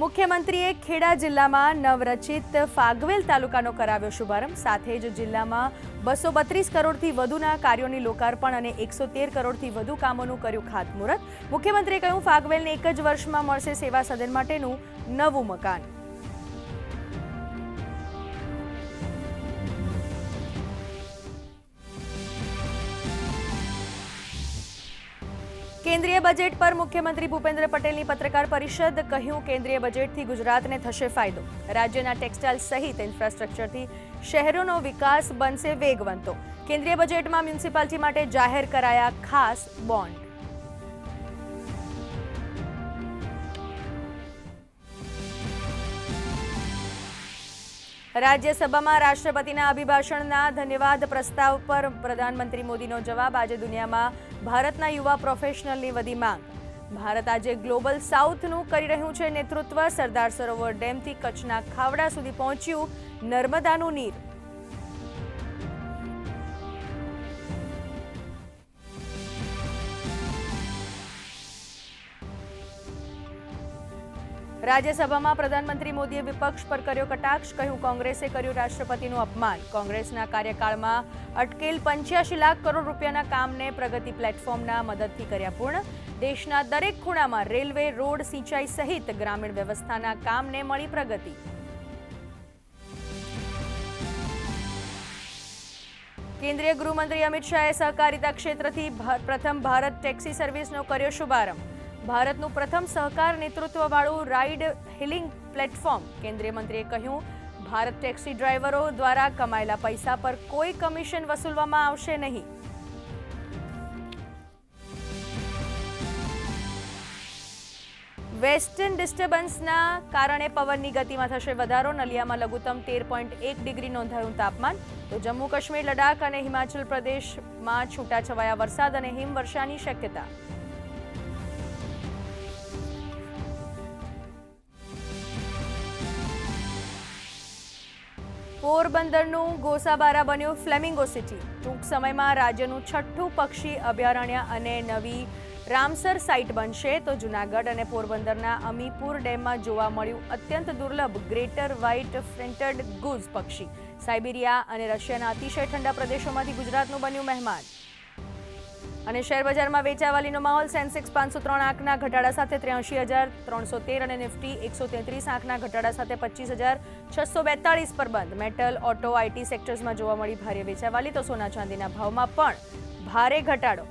મુખ્યમંત્રીએ ખેડા જિલ્લામાં નવરચિત ફાગવેલ તાલુકાનો કરાવ્યો શુભારંભ. સાથે જ જિલ્લામાં બસો બત્રીસ કરોડથી વધુના કાર્યોની લોકાર્પણ અને એકસો તેર કરોડથી વધુ કામોનું કર્યું ખાતમુહૂર્ત. મુખ્યમંત્રીએ કહ્યું, ફાગવેલને એક જ વર્ષમાં મળશે સેવા સદન માટેનું નવું મકાન. કેન્દ્રીય બજેટ પર મુખ્યમંત્રી ભૂપેન્દ્ર પટેલની પત્રકાર પરિષદ કહ્યું, કેન્દ્રીય બજેટથી ગુજરાતને થશે ફાયદો. રાજ્યના ટેક્સટાઇલ સહિત ઇન્ફ્રાસ્ટ્રક્ચરથી શહેરોનો વિકાસ બનશે વેગવંતો. કેન્દ્રીય બજેટમાં મ્યુનિસિપાલિટી માટે જાહેર કરાયા ખાસ બોન્ડ. રાજ્યસભામાં રાષ્ટ્રપતિના અભિભાષણના ધન્યવાદ પ્રસ્તાવ પર પ્રધાનમંત્રી મોદીનો જવાબ. આજે દુનિયામાં ભારતના યુવા પ્રોફેશનલની વધી માંગ. ભારત આજે ગ્લોબલ સાઉથનું કરી રહ્યું છે નેતૃત્વ. સરદાર સરોવર ડેમથી કચ્છના ખાવડા સુધી પહોંચ્યું નર્મદાનું નીર. રાજ્યસભામાં પ્રધાનમંત્રી મોદીએ વિપક્ષ પર કર્યો કટાક્ષ, કહ્યું કોંગ્રેસે કર્યું રાષ્ટ્રપતિનું અપમાન. કોંગ્રેસના કાર્યકાળમાં અટકેલ પંચ્યાસી લાખ કરોડ રૂપિયાના કામને પ્રગતિ પ્લેટફોર્મના મદદથી કર્યા પૂર્ણ. દેશના દરેક ખૂણામાં રેલવે, રોડ, સિંચાઈ સહિત ગ્રામીણ વ્યવસ્થાના કામને મળી પ્રગતિ. કેન્દ્રીય ગૃહમંત્રી અમિત શાહે સહકારિતા ક્ષેત્રથી પ્રથમ ભારત ટેક્સી સર્વિસનો કર્યો શુભારંભ. ભારતનું પ્રથમ સહકાર નેતૃત્વવાળું રાઇડ હિલિંગ પ્લેટફોર્મ, કેન્દ્રીય મંત્રીએ કહ્યું, ભારત ટેક્સી ડ્રાઈવરો દ્વારા કમાયેલા પૈસા પર કોઈ કમિશન વસૂલવામાં આવશે નહીં. વેસ્ટર્ન ડિસ્ટર્બન્સના કારણે પવનની ગતિમાં થશે વધારો. નલિયામાં લઘુત્તમ તેર પોઈન્ટ એક ડિગ્રી નોંધાયું તાપમાન. તો જમ્મુ કાશ્મીર લડાખ અને હિમાચલ પ્રદેશમાં છૂટાછવાયા વરસાદ અને હિમવર્ષાની શક્યતા. પોરબંદરનું ગોસાબારા બન્યું ફ્લેમિંગો સિટી. ટૂંક સમયમાં રાજ્યનું છઠ્ઠું પક્ષી અભયારણ્ય અને નવી રામસર સાઇટ બનશે. તો જૂનાગઢ અને પોરબંદરના અમીપુર ડેમમાં જોવા મળ્યું અત્યંત દુર્લભ ગ્રેટર વ્હાઇટ ફ્રિન્ટેડ ગુઝ પક્ષી. સાઇબિરિયા અને રશિયાના અતિશય ઠંડા પ્રદેશોમાંથી ગુજરાતનું બન્યું મહેમાન. અને શેર બજારમાં વેચાવાલીનો માહોલ સેન્સેક્સ પાંચસો ત્રણ આંકના ઘટાડા સાથે ત્ર્યાસી હજાર ત્રણસો તેર અને નિફ્ટી એકસો તેત્રીસ આંકના ઘટાડા સાથે પચીસ હજાર છસો બેતાળીસ પર બંધ. મેટલ, ઓટો આઈટી સેક્ટર્સમાં જોવા મળી ભારે વેચાવાલી તો સોના ચાંદીના ભાવમાં પણ ભારે ઘટાડો.